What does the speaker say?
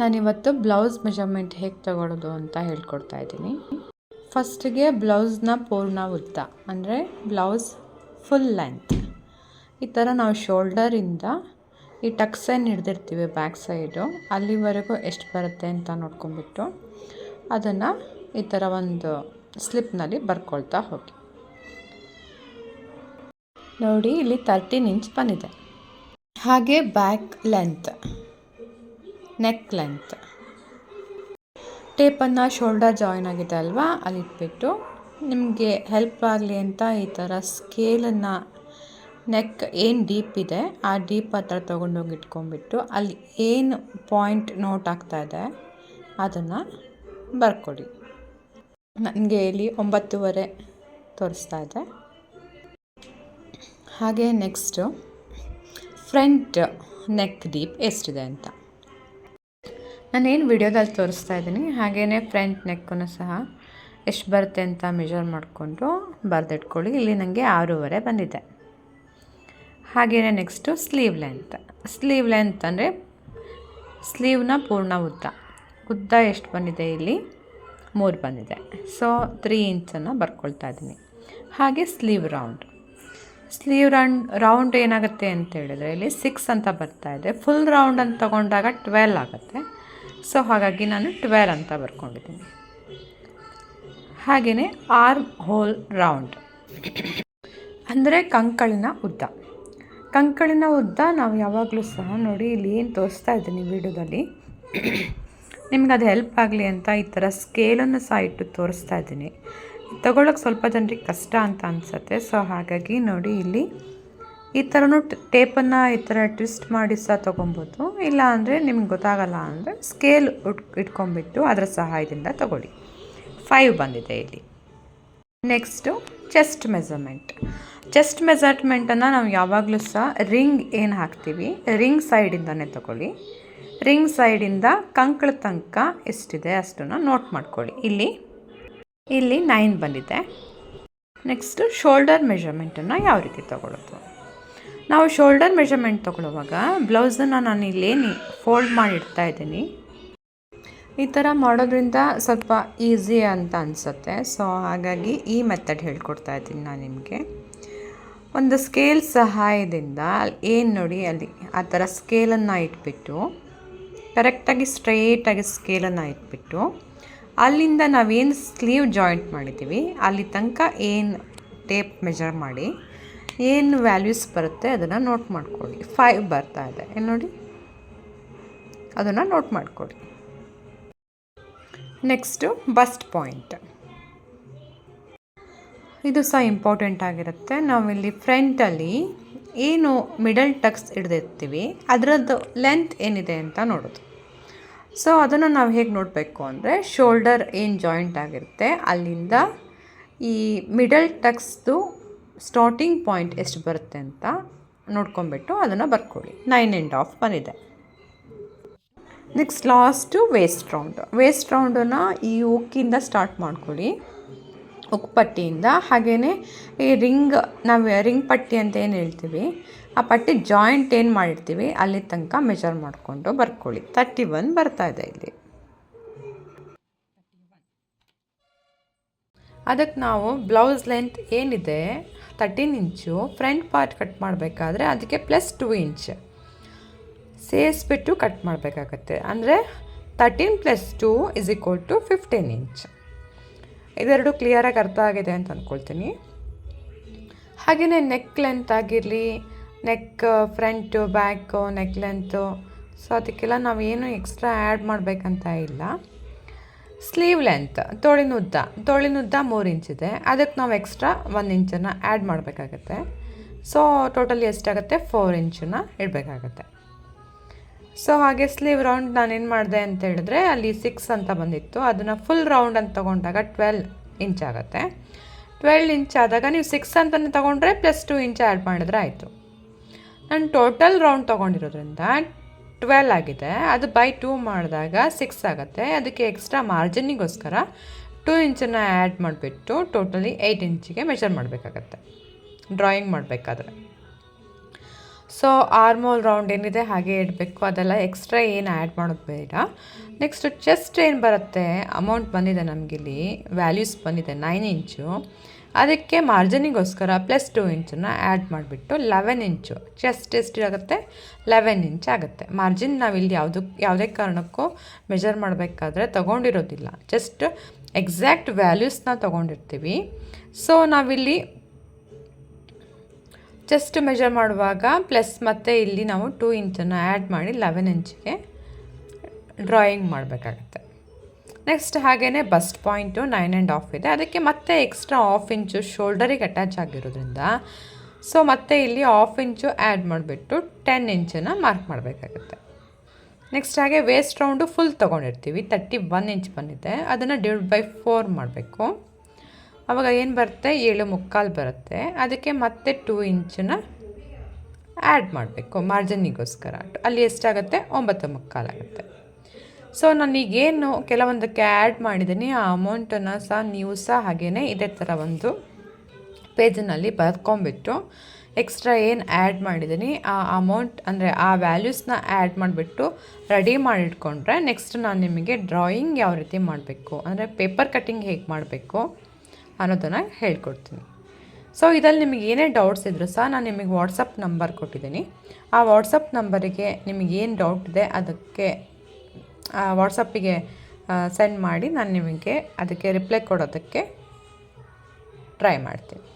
ನಾನಿವತ್ತು blouse measurement ಹೇಗೆ ತಗೊಳ್ಳೋದು ಅಂತ ಹೇಳ್ಕೊಡ್ತಾ ಇದ್ದೀನಿ. ಫಸ್ಟಿಗೆ ಬ್ಲೌಸ್ನ ಪೂರ್ಣ ಉದ್ದ, ಅಂದರೆ ಬ್ಲೌಸ್ ಫುಲ್ ಲೆಂತ್. ಈ ಥರ ನಾವು ಶೋಲ್ಡರಿಂದ ಈ ಟಕ್ಸನ್ನು ಹಿಡ್ದಿರ್ತೀವಿ ಬ್ಯಾಕ್ ಸೈಡು, ಅಲ್ಲಿವರೆಗೂ ಎಷ್ಟು ಬರುತ್ತೆ ಅಂತ ನೋಡ್ಕೊಂಬಿಟ್ಟು ಅದನ್ನು ಈ ಥರ ಒಂದು ಸ್ಲಿಪ್ನಲ್ಲಿ ಬರ್ಕೊಳ್ತಾ ಹೋಗಿ. ನೋಡಿ, ಇಲ್ಲಿ ತರ್ಟೀನ್ ಇಂಚ್ ಬಂದಿದೆ. ಹಾಗೆ ಬ್ಯಾಕ್ ಲೆಂತ್. ನೆಕ್ ಲೆಂತ್ ಟೇಪನ್ನು ಶೋಲ್ಡರ್ ಜಾಯಿನ್ ಆಗಿದೆ ಅಲ್ವಾ? ಅಲ್ಲಿಟ್ಬಿಟ್ಟು ನಿಮಗೆ ಹೆಲ್ಪ್ ಆಗಲಿ ಅಂತ ಈ ಥರ ಸ್ಕೇಲನ್ನು, ನೆಕ್ ಏನು ಡೀಪ್ ಇದೆ, ಆ ಡೀಪ್ ಹತ್ರ ತೊಗೊಂಡೋಗಿ ಇಟ್ಕೊಂಡ್ಬಿಟ್ಟು ಅಲ್ಲಿ ಏನು ಪಾಯಿಂಟ್ ನೋಟ್ ಆಗ್ತಾ ಇದೆ, ಅದನ್ನು ಬರ್ಕೊಡಿ. ನನಗೆ ಇಲ್ಲಿ ಒಂಬತ್ತುವರೆ ತೋರಿಸ್ತಾ ಇದೆ. ಹಾಗೆ ನೆಕ್ಸ್ಟು, ಫ್ರಂಟ್ ನೆಕ್ ಡೀಪ್ ಎಷ್ಟಿದೆ ಅಂತ. ನಾನೇನು ವಿಡಿಯೋದಲ್ಲಿ ತೋರಿಸ್ತಾ ಇದ್ದೀನಿ ಹಾಗೆಯೇ ಫ್ರಂಟ್ ನೆಕ್ಕನ್ನು ಸಹ, ಎಷ್ಟು ಬರುತ್ತೆ ಅಂತ ಮೆಜರ್ ಮಾಡಿಕೊಂಡು ಬರೆದಿಟ್ಕೊಳ್ಳಿ. ಇಲ್ಲಿ ನನಗೆ ಆರೂವರೆ ಬಂದಿದೆ. ಹಾಗೆಯೇ next sleeve length sleeve length ಅಂದರೆ ಸ್ಲೀವ್ನ ಪೂರ್ಣ ಉದ್ದ. ಉದ್ದ ಎಷ್ಟು ಬಂದಿದೆ ಇಲ್ಲಿ? ಮೂರು ಬಂದಿದೆ. ಸೊ ತ್ರೀ ಇಂಚನ್ನು ಬರ್ಕೊಳ್ತಾ ಇದ್ದೀನಿ. ಹಾಗೆ sleeve round sleeve round round ಏನಾಗುತ್ತೆ ಅಂತ ಹೇಳಿದ್ರೆ, ಇಲ್ಲಿ ಸಿಕ್ಸ್ ಅಂತ ಬರ್ತಾ ಇದೆ. ಫುಲ್ ರೌಂಡ್ ಅಂತ ತೊಗೊಂಡಾಗ ಟ್ವೆಲ್ ಆಗುತ್ತೆ. ಸೊ ಹಾಗಾಗಿ ನಾನು ಟ್ವೆಲ್ ಅಂತ ಬರ್ಕೊಂಡಿದ್ದೀನಿ. ಹಾಗೆಯೇ ಆರ್ಮ್ ಹೋಲ್ ರೌಂಡ್ ಅಂದರೆ ಕಂಕಳಿನ ಉದ್ದ. ಕಂಕಳಿನ ಉದ್ದ ನಾವು ಯಾವಾಗಲೂ ಸಹ ನೋಡಿ ಇಲ್ಲಿ ಏನು ತೋರಿಸ್ತಾ ಇದ್ದೀನಿ ವಿಡಿಯೋದಲ್ಲಿ. ನಿಮ್ಗೆ ಅದು ಹೆಲ್ಪ್ ಆಗಲಿ ಅಂತ ಈ ಥರ ಸ್ಕೇಲನ್ನು ಸಹ ಇಟ್ಟು ತೋರಿಸ್ತಾ ಇದ್ದೀನಿ. ತಗೊಳ್ಳೋಕೆ ಸ್ವಲ್ಪ ಜನರಿಗೆ ಕಷ್ಟ ಅಂತ ಅನಿಸುತ್ತೆ. ಸೊ ಹಾಗಾಗಿ ನೋಡಿ ಇಲ್ಲಿ ಈ ಥರನೂ ಟೇಪನ್ನು ಈ ಥರ ಟ್ವಿಸ್ಟ್ ಮಾಡಿ ಸಹ ತೊಗೊಬೋದು. ಇಲ್ಲ ಅಂದರೆ ನಿಮ್ಗೆ ಗೊತ್ತಾಗಲ್ಲ ಅಂದರೆ ಸ್ಕೇಲ್ ಉಟ್ ಇಟ್ಕೊಂಬಿಟ್ಟು ಅದರ ಸಹಾಯದಿಂದ ತಗೊಳ್ಳಿ. ಫೈವ್ ಬಂದಿದೆ ಇಲ್ಲಿ. ನೆಕ್ಸ್ಟು ಚೆಸ್ಟ್ ಮೆಸರ್ಮೆಂಟ್ ಚೆಸ್ಟ್ ಮೆಸರ್ಮೆಂಟನ್ನು ನಾವು ಯಾವಾಗಲೂ ಸಹ ರಿಂಗ್ ಏನು ಹಾಕ್ತೀವಿ? ರಿಂಗ್ ಸೈಡಿಂದನೇ ತಗೊಳ್ಳಿ. ರಿಂಗ್ ಸೈಡಿಂದ ಕಂಕಳ ತನಕ ಎಷ್ಟಿದೆ ಅಷ್ಟನ್ನು ನೋಟ್ ಮಾಡ್ಕೊಳ್ಳಿ. ಇಲ್ಲಿ ಇಲ್ಲಿ ನೈನ್ ಬಂದಿದೆ. ನೆಕ್ಸ್ಟು ಶೋಲ್ಡರ್ ಮೆಷರ್ಮೆಂಟನ್ನು ಯಾವ ರೀತಿ ತಗೊಳ್ಳೋದು? ನಾವು ಶೋಲ್ಡರ್ ಮೆಷರ್ಮೆಂಟ್ ತೊಗೊಳ್ಳುವಾಗ ಬ್ಲೌಸನ್ನು ನಾನು ಇಲ್ಲೇನು ಫೋಲ್ಡ್ ಮಾಡಿ ಇಡ್ತಾ ಇದ್ದೀನಿ. ಈ ಥರ ಮಾಡೋದ್ರಿಂದ ಸ್ವಲ್ಪ ಈಸಿ ಅಂತ ಅನಿಸುತ್ತೆ. ಸೊ ಹಾಗಾಗಿ ಈ ಮೆಥಡ್ ಹೇಳ್ಕೊಡ್ತಾ ಇದ್ದೀನಿ ನಾನು ನಿಮಗೆ. ಒಂದು ಸ್ಕೇಲ್ ಸಹಾಯದಿಂದ ಏನು ನೋಡಿ ಅಲ್ಲಿ ಆ ಥರ ಸ್ಕೇಲನ್ನು ಇಟ್ಬಿಟ್ಟು ಕರೆಕ್ಟಾಗಿ ಸ್ಟ್ರೈಟಾಗಿ ಸ್ಕೇಲನ್ನು ಇಟ್ಬಿಟ್ಟು, ಅಲ್ಲಿಂದ ನಾವೇನು ಸ್ಲೀವ್ ಜಾಯಿಂಟ್ ಮಾಡಿದ್ದೀವಿ, ಅಲ್ಲಿ ತನಕ ಏನು ಟೇಪ್ ಮೆಜರ್ ಮಾಡಿ ಏನು ವ್ಯಾಲ್ಯೂಸ್ ಬರುತ್ತೆ ಅದನ್ನು ನೋಟ್ ಮಾಡ್ಕೊಳ್ಳಿ. ಫೈವ್ ಬರ್ತಾ ಇದೆ. ಏನು ನೋಡಿ? ಅದನ್ನು ನೋಟ್ ಮಾಡ್ಕೊಳ್ಳಿ. ನೆಕ್ಸ್ಟು ಬಸ್ಟ್ ಪಾಯಿಂಟ್ ಇದು ಸಹ ಇಂಪಾರ್ಟೆಂಟ್ ಆಗಿರುತ್ತೆ. ನಾವಿಲ್ಲಿ ಫ್ರಂಟಲ್ಲಿ ಏನು ಮಿಡಲ್ ಟಕ್ಸ್ ಹಿಡ್ದಿರ್ತೀವಿ, ಅದರದ್ದು ಲೆಂತ್ ಏನಿದೆ ಅಂತ ನೋಡೋದು. ಸೊ ಅದನ್ನು ನಾವು ಹೇಗೆ ನೋಡಬೇಕು ಅಂದರೆ ಶೋಲ್ಡರ್ ಏನು ಜಾಯಿಂಟ್ ಆಗಿರುತ್ತೆ, ಅಲ್ಲಿಂದ ಈ ಮಿಡಲ್ ಟಕ್ಸ್ದು ಸ್ಟಾರ್ಟಿಂಗ್ ಪಾಯಿಂಟ್ ಎಷ್ಟು ಬರುತ್ತೆ ಅಂತ ನೋಡ್ಕೊಂಬಿಟ್ಟು ಅದನ್ನು ಬರ್ಕೊಳ್ಳಿ. ನೈನ್ ಆ್ಯಂಡ್ ಹಾಫ್ ಬಂದಿದೆ. Next last waist round waist ರೌಂಡನ್ನು ಈ ಉಕ್ಕಿಂದ ಸ್ಟಾರ್ಟ್ ಮಾಡ್ಕೊಳ್ಳಿ. ಉಕ್ ಪಟ್ಟಿಯಿಂದ ಹಾಗೆಯೇ ಈ ರಿಂಗ್ ನಾವು ರಿಂಗ್ ಪಟ್ಟಿ ಅಂತ ಏನು ಹೇಳ್ತೀವಿ? ಆ ಪಟ್ಟಿ ಜಾಯಿಂಟ್ ಏನು ಮಾಡಿರ್ತೀವಿ? ಅಲ್ಲಿ ತನಕ ಮೆಜರ್ ಮಾಡಿಕೊಂಡು ಬರ್ಕೊಳ್ಳಿ. ತರ್ಟಿ ಒನ್ ಬರ್ತಾ ಇದೆ ಇಲ್ಲಿ. ಅದಕ್ಕೆ ನಾವು ಬ್ಲೌಸ್ ಲೆಂತ್ ಏನಿದೆ thirteen inch, front part cut ಮಾಡಬೇಕಾದ್ರೆ ಅದಕ್ಕೆ ಪ್ಲಸ್ ಟೂ ಇಂಚ್. ಸೇರಿಸ್ಬಿಟ್ಟು ಕಟ್ ಮಾಡಬೇಕಾಗತ್ತೆ. ಅಂದರೆ thirteen plus two is equal to fifteen inch. ಇದೆರಡು ಕ್ಲಿಯರಾಗಿ ಅರ್ಥ ಆಗಿದೆ ಅಂತ ಅಂದ್ಕೊಳ್ತೀನಿ ಹಾಗೆಯೇ ನೆಕ್ ಲೆಂತ್ ಆಗಿರಲಿ neck front back neck length so ಅದಕ್ಕೆಲ್ಲ ನಾವು ಏನು ಎಕ್ಸ್ಟ್ರಾ ಆ್ಯಡ್ ಮಾಡಬೇಕಂತ ಇಲ್ಲ. ಸ್ಲೀವ್ ಲೆಂತ್ ತೋಳಿನ ಉದ್ದ ತೋಳಿನ ಉದ್ದ ಮೂರು ಇಂಚಿದೆ ಅದಕ್ಕೆ ನಾವು ಎಕ್ಸ್ಟ್ರಾ ಒಂದು ಇಂಚನ್ನು ಆ್ಯಡ್ ಮಾಡಬೇಕಾಗತ್ತೆ. ಸೊ ಟೋಟಲಿ ಎಷ್ಟಾಗುತ್ತೆ? ಫೋರ್ ಇಂಚನ್ನು ಇಡಬೇಕಾಗತ್ತೆ. ಸೊ ಹಾಗೆ ಸ್ಲೀವ್ ರೌಂಡ್ ನಾನೇನು ಮಾಡಿದೆ ಅಂತ ಹೇಳಿದ್ರೆ, ಅಲ್ಲಿ ಸಿಕ್ಸ್ ಅಂತ ಬಂದಿತ್ತು. ಅದನ್ನು ಫುಲ್ ರೌಂಡ್ ಅಂತ ತೊಗೊಂಡಾಗ ಟ್ವೆಲ್ ಇಂಚ್ ಆಗುತ್ತೆ. ಟ್ವೆಲ್ ಇಂಚ್ ಆದಾಗ ನೀವು ಸಿಕ್ಸ್ ಅಂತಲೇ ತೊಗೊಂಡ್ರೆ ಪ್ಲಸ್ ಟು ಇಂಚ್ ಆ್ಯಡ್ ಮಾಡಿದ್ರೆ ಆಯಿತು. ನಾನು ಟೋಟಲ್ ರೌಂಡ್ ತೊಗೊಂಡಿರೋದ್ರಿಂದ ಟ್ವೆಲ್ ಆಗಿದೆ. ಅದು ಬೈ ಟೂ ಮಾಡಿದಾಗ ಸಿಕ್ಸ್ ಆಗುತ್ತೆ. ಅದಕ್ಕೆ ಎಕ್ಸ್ಟ್ರಾ ಮಾರ್ಜಿನಿಗೋಸ್ಕರ ಟೂ ಇಂಚನ್ನು ಆ್ಯಡ್ ಮಾಡಿಬಿಟ್ಟು ಟೋಟಲಿ ಏಯ್ಟ್ ಇಂಚಿಗೆ ಮೆಷರ್ ಮಾಡಬೇಕಾಗತ್ತೆ. ಡ್ರಾಯಿಂಗ್ ಮಾಡಬೇಕಾದ್ರೆ. ಸೊ ಆರ್ಮೋಲ್ ರೌಂಡ್ ಏನಿದೆ ಹಾಗೆ ಇಡಬೇಕು. ಅದೆಲ್ಲ ಎಕ್ಸ್ಟ್ರಾ ಏನು ಆ್ಯಡ್ ಮಾಡೋದು ಬೇಡ. ನೆಕ್ಸ್ಟ್ ಚೆಸ್ಟ್ ಏನು ಬರುತ್ತೆ? ಅಮೌಂಟ್ ಬಂದಿದೆ ನಮಗಿಲ್ಲಿ. ವ್ಯಾಲ್ಯೂಸ್ ಬಂದಿದೆ. ನೈನ್ ಇಂಚು ಅದಕ್ಕೆ ಮಾರ್ಜಿನಿಗೋಸ್ಕರ ಪ್ಲಸ್ ಟೂ ಇಂಚನ್ನು ಆ್ಯಡ್ ಮಾಡಿಬಿಟ್ಟು ಲೆವೆನ್ ಇಂಚು ಚೆಸ್ಟ್ ಎಷ್ಟು ಆಗುತ್ತೆ ಲೆವೆನ್ ಇಂಚ್ ಆಗುತ್ತೆ. ಮಾರ್ಜಿನ್ ನಾವಿಲ್ಲಿ ಯಾವುದಕ್ಕೆ ಯಾವುದೇ ಕಾರಣಕ್ಕೂ ಮೆಜರ್ ಮಾಡಬೇಕಾದ್ರೆ ತೊಗೊಂಡಿರೋದಿಲ್ಲ. ಜಸ್ಟ್ ಎಕ್ಸಾಕ್ಟ್ ವ್ಯಾಲ್ಯೂಸ್ನ ತೊಗೊಂಡಿರ್ತೀವಿ. ಸೊ ನಾವಿಲ್ಲಿ ಚೆಸ್ಟ್ ಮೆಜರ್ ಮಾಡುವಾಗ ಪ್ಲಸ್ ಮತ್ತು ಇಲ್ಲಿ ನಾವು ಟೂ ಇಂಚನ್ನು ಆ್ಯಡ್ ಮಾಡಿ ಲೆವೆನ್ ಇಂಚಿಗೆ ಡ್ರಾಯಿಂಗ್ ಮಾಡಬೇಕಾಗತ್ತೆ. ನೆಕ್ಸ್ಟ್ ಹಾಗೇ bust point nine and half ಇದೆ. ಅದಕ್ಕೆ ಮತ್ತೆ ಎಕ್ಸ್ಟ್ರಾ ಆಫ್ ಇಂಚು ಶೋಲ್ಡರಿಗೆ ಅಟ್ಯಾಚ್ ಆಗಿರೋದ್ರಿಂದ ಸೊ ಮತ್ತೆ ಇಲ್ಲಿ ಆಫ್ ಇಂಚು ಆ್ಯಡ್ ಮಾಡಿಬಿಟ್ಟು ಟೆನ್ ಇಂಚನ್ನು ಮಾರ್ಕ್ ಮಾಡಬೇಕಾಗುತ್ತೆ. ನೆಕ್ಸ್ಟ್ ಹಾಗೆ ವೇಸ್ಟ್ ರೌಂಡು ಫುಲ್ ತೊಗೊಂಡಿರ್ತೀವಿ. ತರ್ಟಿ ಒನ್ ಇಂಚ್ ಬಂದಿದೆ. ಅದನ್ನು ಡಿವೈಡ್ ಬೈ ಫೋರ್ ಮಾಡಬೇಕು. ಆವಾಗ ಏನು ಬರುತ್ತೆ? ಏಳು ಮುಕ್ಕಾಲು ಬರುತ್ತೆ. ಅದಕ್ಕೆ ಮತ್ತೆ ಟೂ ಇಂಚನ್ನ ಆ್ಯಡ್ ಮಾಡಬೇಕು. ಮಾರ್ಜಿನಿಗೋಸ್ಕರ ಅಲ್ಲಿ ಎಷ್ಟಾಗುತ್ತೆ? ಒಂಬತ್ತು ಮುಕ್ಕಾಲಾಗುತ್ತೆ ಸೊ ನಾನೀಗೇನು ಕೆಲವೊಂದಕ್ಕೆ ಆ್ಯಡ್ ಮಾಡಿದ್ದೀನಿ. ಆ ಅಮೌಂಟನ್ನು ಸಹ ನೀವು ಸಹ ಹಾಗೆಯೇ ಇದೇ ಥರ ಒಂದು ಪೇಜಿನಲ್ಲಿ ಬರ್ಕೊಂಬಿಟ್ಟು ಎಕ್ಸ್ಟ್ರಾ ಏನು ಆ್ಯಡ್ ಮಾಡಿದ್ದೀನಿ, ಆ ಅಮೌಂಟ್ ಅಂದರೆ ಆ ವ್ಯಾಲ್ಯೂಸ್ನ ಆ್ಯಡ್ ಮಾಡಿಬಿಟ್ಟು ರೆಡಿ ಮಾಡಿಟ್ಕೊಂಡ್ರೆ ನೆಕ್ಸ್ಟ್ ನಾನು ನಿಮಗೆ ಡ್ರಾಯಿಂಗ್ ಯಾವ ರೀತಿ ಮಾಡಬೇಕು, ಅಂದರೆ ಪೇಪರ್ ಕಟ್ಟಿಂಗ್ ಹೇಗೆ ಮಾಡಬೇಕು ಅನ್ನೋದನ್ನು ಹೇಳ್ಕೊಡ್ತೀನಿ. ಸೊ ಇದರಲ್ಲಿ ನಿಮಗೆ ಏನೇ ಡೌಟ್ಸ್ ಇದ್ದರೂ ಸಹ ನಾನು ನಿಮಗೆ ವಾಟ್ಸಪ್ ನಂಬರ್ ಕೊಟ್ಟಿದ್ದೀನಿ. ಆ ವಾಟ್ಸಪ್ ನಂಬರಿಗೆ ನಿಮಗೇನು ಡೌಟ್ ಇದೆ ಅದಕ್ಕೆ ವಾಟ್ಸಪ್ಪಿಗೆ ಸೆಂಡ್ ಮಾಡಿ ನಾನು ನಿಮಗೆ ಅದಕ್ಕೆ ರಿಪ್ಲೈ ಕೊಡೋದಕ್ಕೆ ಟ್ರೈ ಮಾಡ್ತೀನಿ.